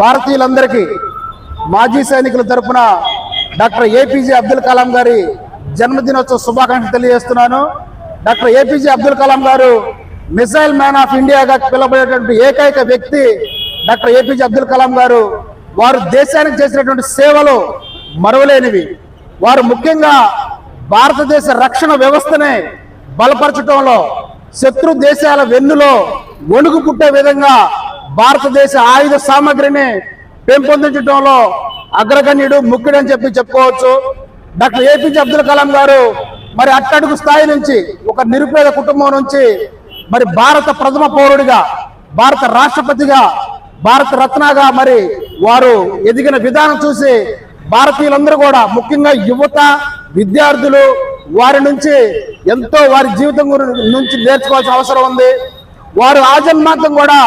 భారతీయులందరికీ మాజీ సైనికుల తరఫున డాక్టర్ ఏపీజే అబ్దుల్ కలాం గారి జన్మదినోత్సవ శుభాకాంక్షలు తెలియజేస్తున్నాను. డాక్టర్ ఏపీజే అబ్దుల్ కలాం గారు మిసైల్ మ్యాన్ ఆఫ్ ఇండియాగా పిలువబడేటువంటి ఏకైక వ్యక్తి డాక్టర్ ఏపీజే అబ్దుల్ కలాం గారు. వారు దేశానికి చేసినటువంటి సేవలు మరవలేనివి. వారు ముఖ్యంగా భారతదేశ రక్షణ వ్యవస్థనే బలపరచడంలో శత్రు దేశాల వెన్నులో వణుకు పుట్టే విధంగా భారతదేశ ఆయుధ సామగ్రిని పెంపొందించడంలో అగ్రగణ్యుడు ముఖ్యుడు అని చెప్పి చెప్పుకోవచ్చు. డాక్టర్ ఏపీజే అబ్దుల్ కలాం గారు మరి అట్టడుగు స్థాయి నుంచి ఒక నిరుపేద కుటుంబం నుంచి మరి భారత ప్రథమ పౌరుడిగా భారత రాష్ట్రపతిగా భారత రత్నగా మరి వారు ఎదిగిన విధానం చూసి భారతీయులందరూ కూడా ముఖ్యంగా యువత విద్యార్థులు వారి నుంచి ఎంతో వారి జీవితం నుంచి నేర్చుకోవాల్సిన అవసరం ఉంది. వారు ఆజన్మాంతం కూడా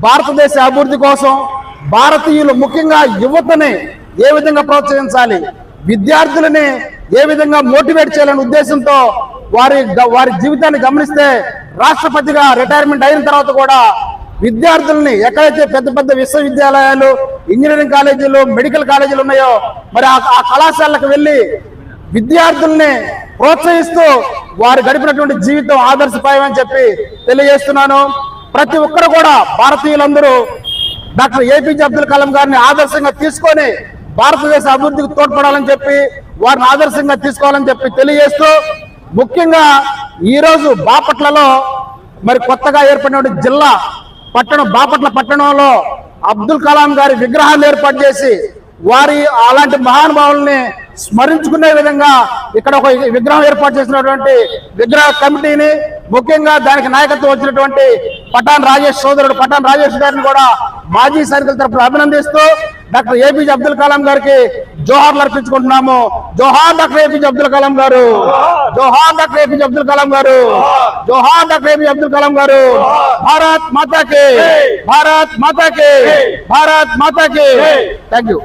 భారతదేశ అభివృద్ధి కోసం భారతీయులు ముఖ్యంగా యువతని ఏ విధంగా ప్రోత్సహించాలి విద్యార్థులని ఏ విధంగా మోటివేట్ చేయాలనే ఉద్దేశంతో వారి గ- వారి జీవితాన్ని గమనిస్తే రాష్ట్రపతిగా రిటైర్మెంట్ అయిన తర్వాత కూడా విద్యార్థుల్ని ఎక్కడైతే పెద్ద పెద్ద విశ్వవిద్యాలయాలు ఇంజనీరింగ్ కాలేజీలు మెడికల్ కాలేజీలు ఉన్నాయో మరి ఆ ఆ కళాశాలకు వెళ్ళి విద్యార్థుల్ని ప్రోత్సహిస్తూ వారు గడిపినటువంటి జీవితం ఆదర్శప్రాయం అని చెప్పి తెలియజేస్తున్నాను. ప్రతి ఒక్కరు కూడా భారతీయులందరూ డాక్టర్ ఏపీజే అబ్దుల్ కలాం గారిని ఆదర్శంగా తీసుకొని భారతదేశ అభివృద్ధికి తోడ్పడాలని చెప్పి వారిని ఆదర్శంగా తీసుకోవాలని చెప్పి తెలియజేస్తూ ముఖ్యంగా ఈరోజు బాపట్లలో మరి కొత్తగా ఏర్పడినటువంటి జిల్లా పట్టణం బాపట్ల పట్టణంలో అబ్దుల్ కలాం గారి విగ్రహాన్ని ఏర్పాటు చేసి వారి అలాంటి మహానుభావుల్ని స్మరించుకునే విధంగా ఇక్కడ ఒక విగ్రహం ఏర్పాటు చేసినటువంటి విగ్రహ కమిటీని ముఖ్యంగా దానికి నాయకత్వం వచ్చినటువంటి పటాన్ రాజేష్ సోదరుడు పటాన్ రాజేష్ గారిని కూడా మాజీ సైనికుల తరఫున అభినందిస్తూ డాక్టర్ ఏపీజే అబ్దుల్ కలాం గారికి జోహార్లు అర్పించుకుంటున్నాము. జోహార్ డాక్టర్ ఏపీజే అబ్దుల్ కలాం గారు. జోహార్ డాక్టర్ ఏపీజే అబ్దుల్ కలాం గారు. జోహార్ డాక్టర్ ఏపీజే అబ్దుల్ కలాం గారు. భారత్ మాతాకి. భారత్ మాతాకి. భారత్ మాతాకి. Thank you